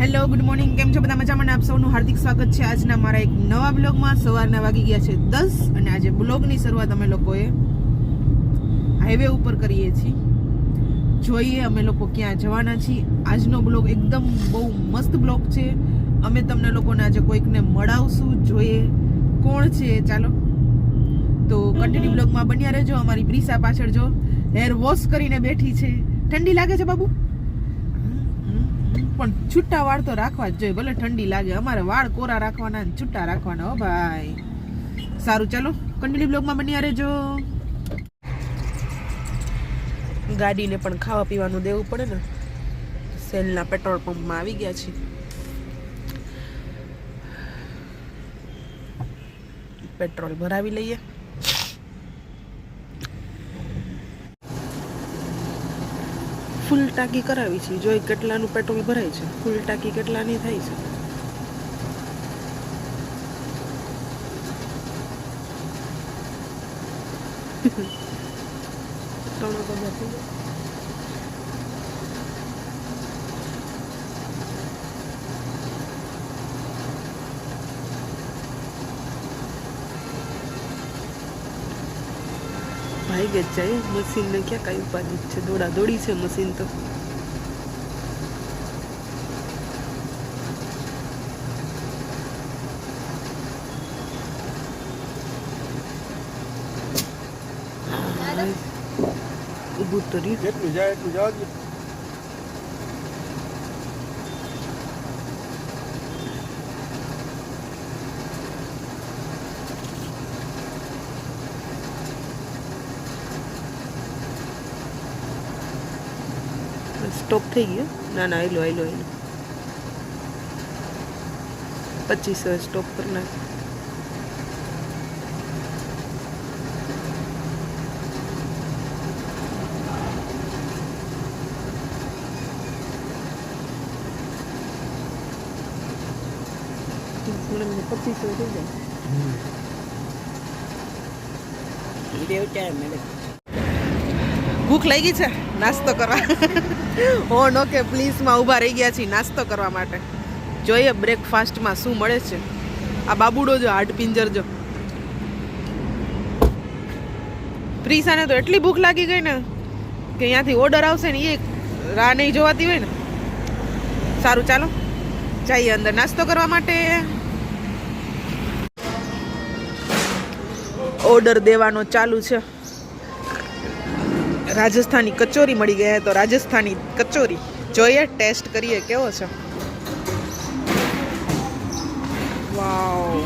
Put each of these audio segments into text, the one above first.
Hello, good morning. કેમ છો બધા? મજામાં આપ સૌનું હાર્દિક સ્વાગત છે આજના મારા એક નવા બ્લોગમાં. સવારના વાગી ગયા છે દસ અને આજે બ્લોગની શરૂઆત અમે લોકોએ હાઈવે ઉપર કરીએ છીએ. જોઈએ અમે લોકો ક્યાં જવાના છીએ. આજનો બ્લોગ એકદમ બહુ મસ્ત બ્લોગ છે. અમે તમને લોકોને આજે કોઈકને મળાવશું. જોઈએ કોણ છે ચાલો. તો કન્ટિન્યુ બ્લોગમાં બન્યા રહેજો. અમારી પ્રિસા પાછળ જો હેર વોશ કરીને બેઠી છે. ઠંડી લાગે છે બાબુ? પણ છૂટા વાળ તો રાખવા જ જોઈએ, ભલે ઠંડી લાગે. અમારે વાળ કોરા રાખવાના ને છૂટા રાખવાના હો ભાઈ. સારું, ચાલો કન્ટિન્યુ બ્લોગમાં બન્યા રહેજો. ગાડીને પણ ખાવા પીવાનું દેવું પડે ને. સેલના પેટ્રોલ પંપમાં આવી ગયા છે પેટ્રોલ ભરાવી લઈએ. ટાંકી કરાવી છે. જોઈ કેટલાનું પેટ્રોલ ભરાય છે? ફૂલ ટાંકી કેટલાની થાય છે? ત્રણ થઈ જ જાય. મશીનને ક્યાં કાંઈ ઉપાધિ છે? દોડા દોડી છે મશીન તો. ઊભું તો રહ્યું. જેટલું જાય એટલું જવા સ્ટોપ થઈ ગયો. ના ના આયલો આયલો આવેલો પચીસ સ્ટોપ કરી નાખ. પચીસો થઈ જાય. ભૂખ લાગી છે? નાસ્તો કરવા. હો નો કે પ્લીઝમાં ઊભા રહી ગયા છીએ નાસ્તો કરવા માટે. જોઈએ બ્રેકફાસ્ટમાં શું મળે છે. આ બાબુડો જો હાડ પિંજર જો. પ્રીસાને તો એટલી ભૂખ લાગી ગઈ ને કે અહીંયાથી ઓર્ડર આવશે ને એ રાહ નહીં જોવાતી હોય ને. સારું, ચાલો. જઈએ અંદર નાસ્તો કરવા માટે. ઓર્ડર દેવાનો ચાલુ છે. રાજસ્થાની કચોરી મળી ગઈ તો રાજસ્થાની કચોરી. જોઈએ ટેસ્ટ કરીએ કેવો છે? વાવ.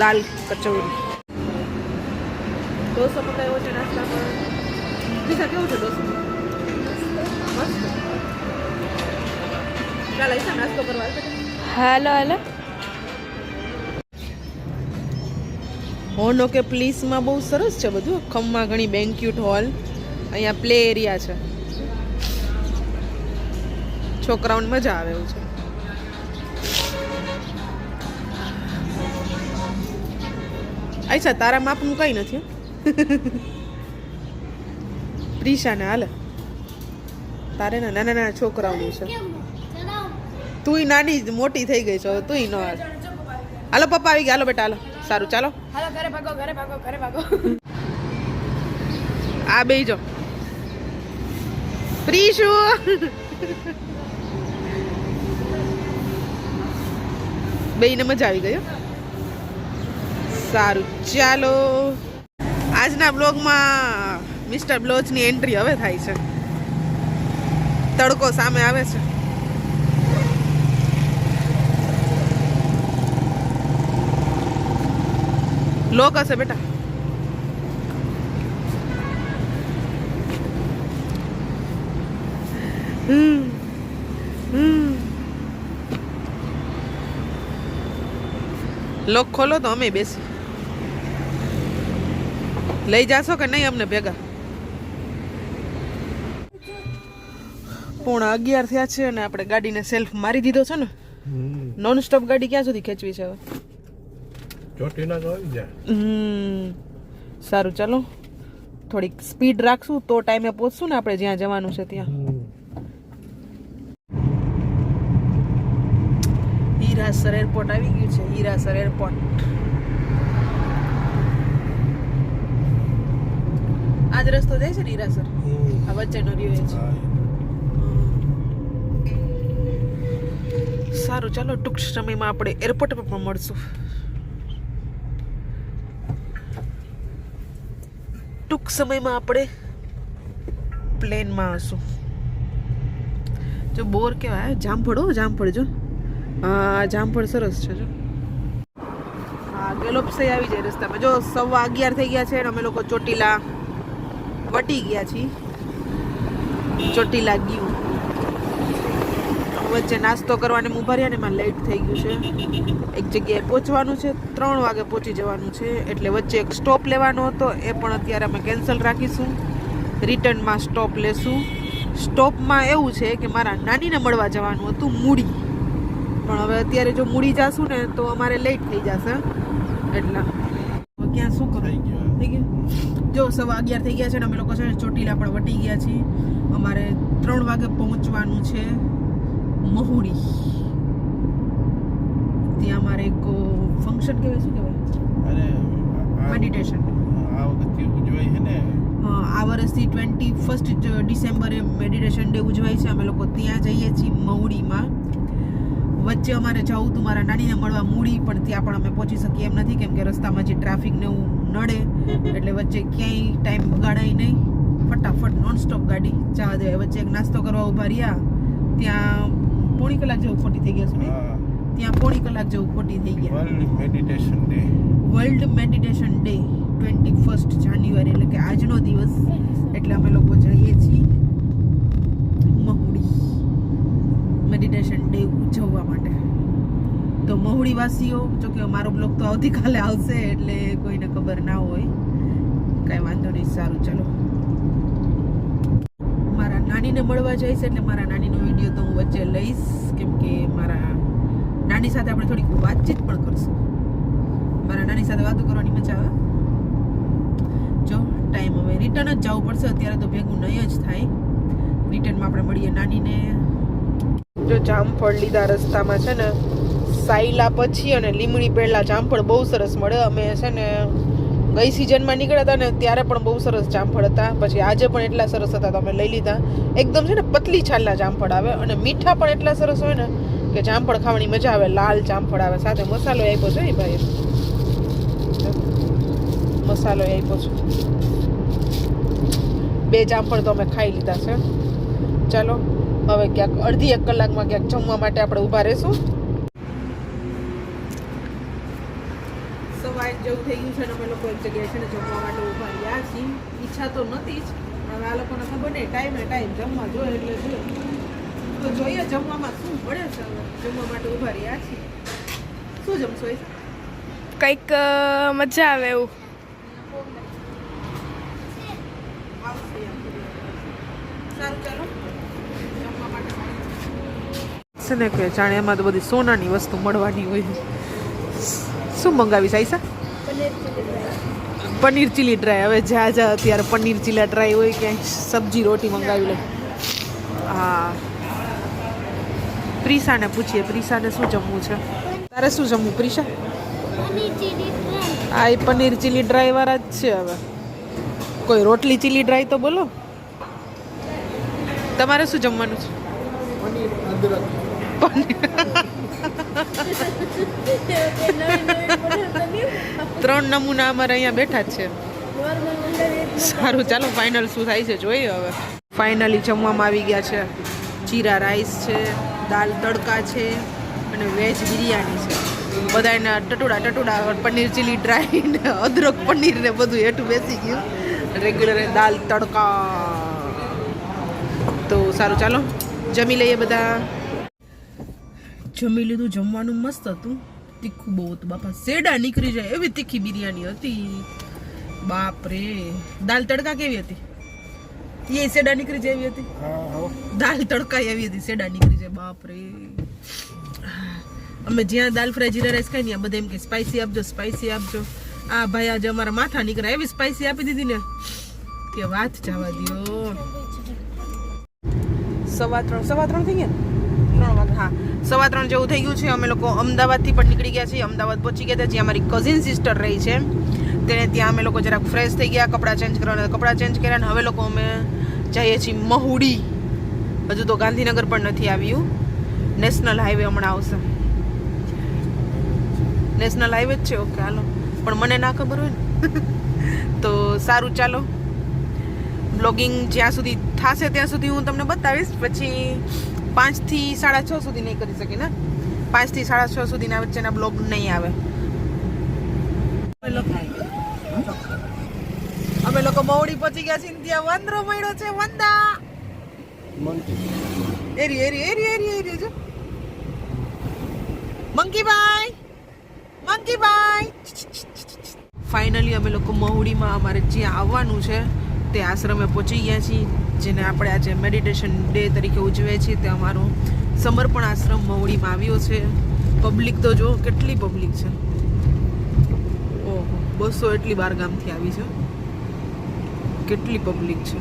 દાલ કચોરી. ડોસો મંગાવ્યો છે નાસ્તામાં બીજા કેવું છે ડોસો? મસ્ત. ચાલ નાસ્તો કરવા. હાલો હાલો. હોનો કે પ્લીસમાં બહુ સરસ છે બધું. ખમ્મા ઘણી બેન્ક્યુટ હોલ અહીંયા પ્લે એરિયા છે. છોકરાઓને મજા આવે એવું છે. અચ્છા, તારા માપનું કંઈ નથી. પ્રિશાને હાલે. તારે ના નાના નાના છોકરાઓનું છે. તુંય નાની મોટી થઈ ગઈ છે તુંય ન હાલ. હાલો, પપ્પા આવી ગયા. હાલો બેટા, હાલો. સારું ચાલો. હાલો ઘરે ભાગો ઘરે ભાગો ઘરે ભાગો. આ બે જો પ્રીશુ. બેયને મજા આવી ગયો સારું ચાલો. આજના બ્લોગમાં મિસ્ટર બ્લોચની એન્ટ્રી હવે થાય છે. તડકો સામે આવે છે. લોક હશે બેટા હમ. હમ. લોક ખોલો તો અમે બેસી લઈ જાશો કે નહીં અમને ભેગા? પોણા અગિયાર થયા છે અને આપણે ગાડીને સેલ્ફ મારી દીધો છે ને. નોન સ્ટોપ ગાડી ક્યાં સુધી ખેંચવી છે હવે? ચોટીલા તો આવી જાય. સારું ચાલો. થોડીક સ્પીડ રાખશું તો ટાઈમે પહોંચશું ને આપણે જ્યાં જવાનું છે ત્યાં. હીરાસર એરપોર્ટ આવી ગયું છે હીરાસર એરપોર્ટ. આજ રસ્તો જાય છે ને હીરાસર? આ વચ્ચેનો રહ્યો છે સારું ચાલો ટૂંક સમયમાં આપણે એરપોર્ટ પર પણ મળશું. ટૂંક સમયમાં આપણે પ્લેનમાં હશું. જો બોર કહેવાય જામફળ જામફળ, જો. હા, જામફળ સરસ છે, જો. હા ગેલોપ્સે આવી જાય રસ્તામાં. જો સવા અગિયાર થઈ ગયા છે અને અમે લોકો ચોટીલા વટી ગયા છીએ. ચોટીલા ગયું વચ્ચે નાસ્તો કરવાને રહ્યા ને એમાં લેટ થઈ ગયું છે. એક જગ્યાએ પહોંચવાનું છે ત્રણ વાગે પહોંચી જવાનું છે. એટલે વચ્ચે એક સ્ટોપ લેવાનો હતો એ પણ અત્યારે અમે કેન્સલ રાખીશું. રિટર્નમાં સ્ટોપ લેશું. સ્ટોપમાં એવું છે કે મારા નાનીને મળવા જવાનું હતું મૂડી. પણ હવે અત્યારે જો મૂડી જાશું ને તો અમારે લેટ થઈ જશે. એટલા ક્યાં શું કરાઈ થઈ ગયું. થઈ ગયું? જો સવા અગિયાર થઈ ગયા છે ને અમે લોકો છે ચોટીલા પણ વટી ગયા છીએ. અમારે ત્રણ વાગે પહોંચવાનું છે. મહુડી. ત્યાં અમારે એક ફંક્શન કહેવાય શું કહેવાય અરે મેડિટેશન આ વખતે ઉજવાય છે ને? આ વર્ષથી ટ્વેન્ટી ફર્સ્ટ ડિસેમ્બરે મેડિટેશન ડે ઉજવાય છે. અમે લોકો ત્યાં જઈએ છીએ મહુડીમાં. વચ્ચે અમારે જવું હતું મારા નાનીને મળવા મૂડી પણ ત્યાં પણ અમે પહોંચી શકીએ એમ નથી કેમ કે રસ્તામાં જે ટ્રાફિક ને એવું નડે એટલે વચ્ચે ક્યાંય ટાઈમ બગાડાય નહીં. ફટાફટ નોનસ્ટોપ ગાડી ચા દે. વચ્ચે એક નાસ્તો કરવા ઊભા રહ્યા. ત્યાં પોણી કલાક જેવું ખોટી થઈ ગયા છે ને? ત્યાં પોણી કલાક જેવું ખોટી થઈ ગયા. World meditation day world meditation day twenty first January એટલે કે આજનો દિવસ. એટલે અમે લોકો જઈએ છીએ મહુડી મેડિટેશન ડે ઉજવવા માટે. તો મહુડી વાસીઓ જો કે મારો બ્લોગ તો આવતીકાલે આવશે એટલે કોઈને ખબર ના હોય. કાંઈ વાંધો નહીં સારું ચલો. નાનીને મળવા જઈશ એટલે મારા નાનીનો વીડિયો તો હું વચ્ચે લઈશ. કેમ કે મારા નાની સાથે આપણે થોડીક વાતચીત પણ કરશું. મારા નાની સાથે વાતો કરવાની મજા આવે. જો ટાઈમ હવે રિટર્ન જ જવું પડશે. અત્યારે તો ભેગું નહીં જ થાય. રિટર્નમાં આપણે મળીએ નાનીને. જો જામફળ લીધા રસ્તામાં છે ને, સાયલા પછી અને લીમડી પહેલાં જામફળ બહુ સરસ મળે. અમે છે ને ગઈ સિઝનમાં નીકળ્યા હતા ને ત્યારે પણ બહુ સરસ જામફળ હતા. પછી આજે પણ એટલા સરસ હતા તો અમે લઈ લીધા. એકદમ છે ને પતલી છાલના જામફળ આવે અને મીઠા પણ એટલા સરસ હોય ને કે જામફળ ખાવાની મજા આવે. લાલ જામફળ આવે. સાથે મસાલો આપ્યો છે એ ભાઈ મસાલો આપ્યો છે. બે જામફળ તો અમે ખાઈ લીધા છે. ચાલો, હવે ક્યાંક અડધી એક કલાકમાં ક્યાંક જમવા માટે આપણે ઊભા રહેશું. સવારે જેવું થઈ ગયું છે ને અમે લોકો એક જગ્યાએ છે ને જમવા માટે ઊભા રહ્યા છીએ. ઈચ્છા તો નથી જ હવે આ લોકોને ખબર નહીં ટાઈમે ટાઈમ જમવા જોઈએ એટલે જોઈએ તો જોઈએ જમવામાં શું મળે છે હવે જમવા માટે ઊભા રહ્યા છીએ. શું જમશો એ કંઈક મજા આવે એવું. સારું ચાલો. જમવા માટે છે ને કે જાણે એમાં તો બધી સોનાની વસ્તુ મળવાની હોય. શું મંગાવીશ આઈસા પનીર ચીલી ડ્રાય હવે જ્યાં જ્યાં અત્યારે પનીર ચીલા ડ્રાય હોય ક્યાંય સબ્જી રોટી મંગાવી લે. હા. પ્રિસાને પૂછીએ. પ્રિસાને શું જમવું છે? તારે શું જમવું પ્રિસા આ એ પનીર ચીલી ડ્રાય વાળા જ છે હવે. કોઈ રોટલી ચીલી ડ્રાય તો બોલો. તમારે શું જમવાનું છે? ત્રણ નમૂના અમારે અહીંયા બેઠા જ છે. સારું, ચાલો ફાઇનલ શું થાય છે જોઈએ હવે. ફાઇનલી જમવામાં આવી ગયા છે. જીરા રાઈસ છે, દાલ તડકા છે, અને વેજ બિરયાની છે. બધાના ટટુડા ટટુડા પનીર ચીલી ડ્રાય ને અદરક પનીર ને બધું હેઠું બેસી ગયું. રેગ્યુલર દાલ તડકા. તો સારું, ચાલો, જમી લઈએ બધા. જમી લીધું જમવાનું મસ્ત હતું. તીખું બહુ હતું. બાપા સેડા નીકળી જાય એવી તીખી બિરયાની હતી. બાપ રે દાલ તડકા કેવી હતી? એ સેડા નીકળી જાય એવી હતી? દાલ તડકા એવી હતી સેડા નીકળી જાય. બાપ રે અમે જ્યાં દાલ ફ્રાય જીરા રાઈસ ખાઈ ને બધા એમ કે સ્પાઈસી આપજો સ્પાઈસી આપજો. આ ભાઈ આજે અમારા માથા નીકળ્યા એવી સ્પાઈસી આપી દીધી ને કે વાત જવા દ્યો. સવા ત્રણ સવા ત્રણ થઈ ગયા? હા સવા ત્રણ જેવું થઈ ગયું છે. અમે લોકો અમદાવાદથી પણ નીકળી ગયા છીએ. અમદાવાદ પહોંચી ગયા હતા જ્યાં અમારી કઝિન સિસ્ટર રહી છે. તેને ત્યાં અમે લોકો જરાક ફ્રેશ થઈ ગયા, કપડાં ચેન્જ કરવાના કપડાં ચેન્જ કર્યા અને હવે લોકો અમે જઈએ છીએ મહુડી. હજુ તો ગાંધીનગર પણ નથી આવ્યું. નેશનલ હાઈવે હમણાં આવશે. નેશનલ હાઈવે જ છે. ઓકે હાલો. પણ મને ના ખબર હોય ને. તો સારું, ચાલો. બ્લોગિંગ જ્યાં સુધી થશે ત્યાં સુધી હું તમને બતાવીશ. પછી પાંચથી સાડા છ સુધી નહીં કરી શકે ને? પાંચથી સાડા છ સુધીના વચ્ચેના બ્લોગ નહીં આવે. અમે લોકો- મવડી પહોંચી ગયા છીએ ત્યાં વાંદરો મળ્યો છે, વંદા! એરી એરી એરી એરી એરી જો. મંકીભાઈ મંકીભાઈ ફાઇનલી અમે લોકો મહુડીમાં અમારે જ્યાં આવવાનું છે તે આશ્રમે પહોંચી ગયા છીએ, જેને આપણે આજે મેડિટેશન ડે તરીકે ઉજવીએ છીએ. તે અમારો સમર્પણ આશ્રમ મવડીમાં આવ્યો છે. પબ્લિક તો જો, કેટલી પબ્લિક છે. ઓહો, બસો એટલી બાર ગામથી આવી છે. કેટલી પબ્લિક છે.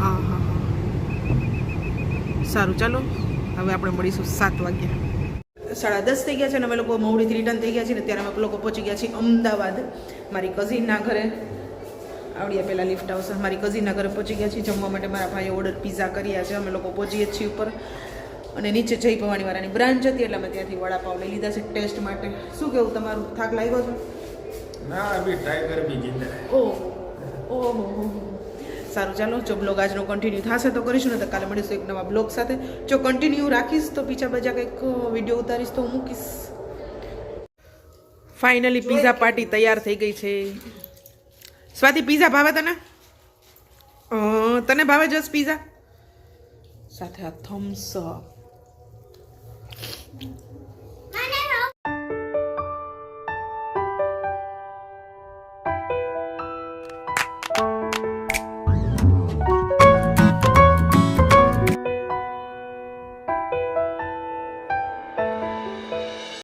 હા હા સારું, ચાલો. હવે આપણે મળીશું સાત વાગ્યા. સાડા દસ થઈ ગયા છે અને અમે લોકો મહુડીથી રિટર્ન થઈ ગયા છીએ ને ત્યારે અમે લોકો પહોંચી ગયા છીએ અમદાવાદ. મારી કઝિનના ઘરે. આવડ્યા પહેલાં લિફ્ટ આવશે મારી કઝિનના ઘરે પહોંચી ગયા છીએ. જમવા માટે મારા ભાઈએ ઓર્ડર પીઝા કર્યા છે અમે લોકો પહોંચીએ છીએ ઉપર. અને નીચે જય ભવાનીવાળાની બ્રાન્ચ હતી એટલે અમે ત્યાંથી વડાપાવ લઈ લીધા છે ટેસ્ટ માટે. શું કેવું તમારું? થાક લાગ્યો છે? ના અભી ટાઈગર બી જીંદા હે. ઓહ ઓહો. સારું ચાલો, જો બ્લોગ આજનો કન્ટિન્યુ થશે તો કરીશું ને તો કાલે મળીશું એક નવા બ્લોગ સાથે. જો કન્ટિન્યુ રાખીશ તો બીજા બજા કંઈક વીડિયો ઉતારીશ તો હું મૂકીશ. ફાઇનલી પીઝા પાર્ટી તૈયાર થઈ ગઈ છે. સ્વાતિ પીઝા ભાવે તને? તને ભાવે જસ પીઝા સાથે આ થમ્સ